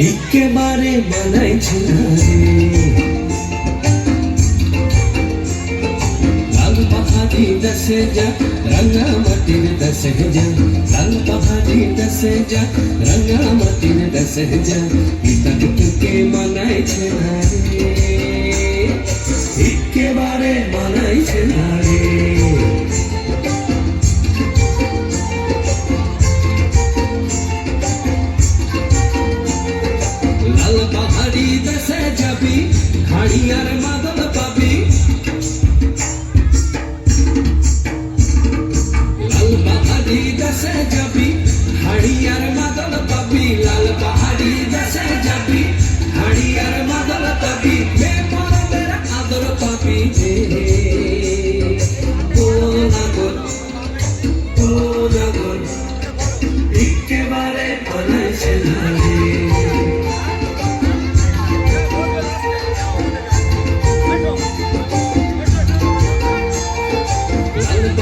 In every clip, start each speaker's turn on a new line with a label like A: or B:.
A: একেবারে মানাইছে লাল পাহাড়ি দশে যা, রঙা মাটির দশে যা। লাল পাহাড়ি দশে যা, রঙা মাটির দশে যা। ইতক তোকে মানাইছে না একেবারে মানাইছে না হাড়িয়ার মাদল পাবি, লাল পাহাড়ি দেশে যাবি হাড়িয়ার মাদল পাবি বে মরদের আদর পাবি। রে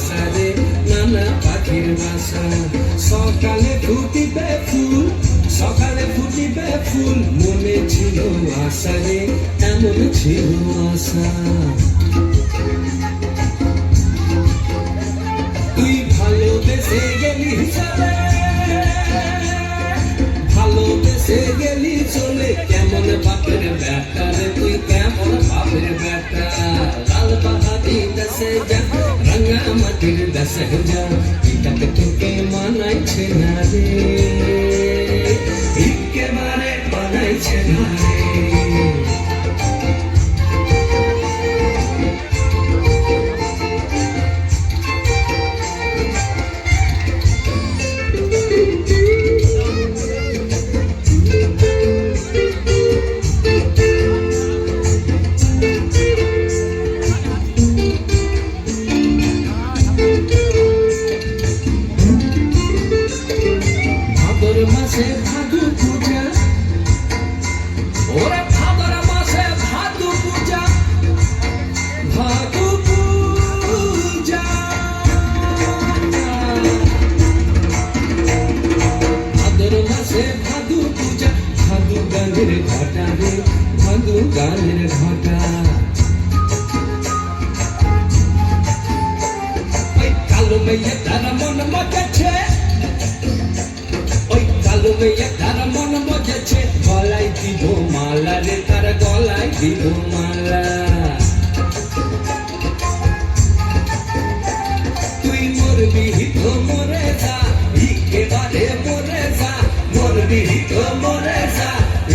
A: বাসা রে নানা পাখির বাসা। সকালে ফুটিবে ফুল, সকালে ফুটিবে ফুল, মনে ছিল আশা রে এমন ছিল আশা। তুই ভালোবেসে গেলি চলে ভালোবেসে গেলি চলে, কেমন বাপের মাটির দশে যা এটাকে তোকে মানাইছে না রে। একেবারে মানাইছে না রে। মেয়ে তার মন মজেছে ওই কালো মেয়ে তার মন মজেছে গলায় দিব মালা রে, তার গলায় দিব মালা। তুই মরবি তো মরে যা, একেবারে মরে যা। মরবি তো মরে যা,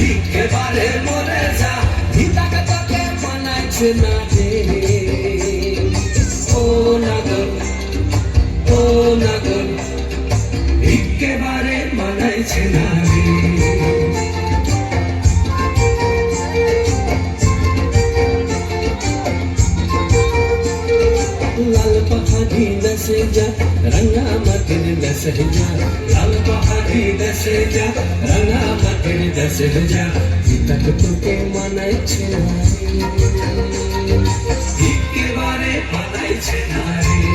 A: একেবারে মরে যা। ভিতাকে তোকে মানাইছে না রে। একেবারে মানাইছে না রে লাল পাহাড়ি দশে যা রঙা মাটির দশে যা লাল পাহাড়ি দশে যা রঙা মাটির দশে যা তক তোকে মানাইছে মানাইছে না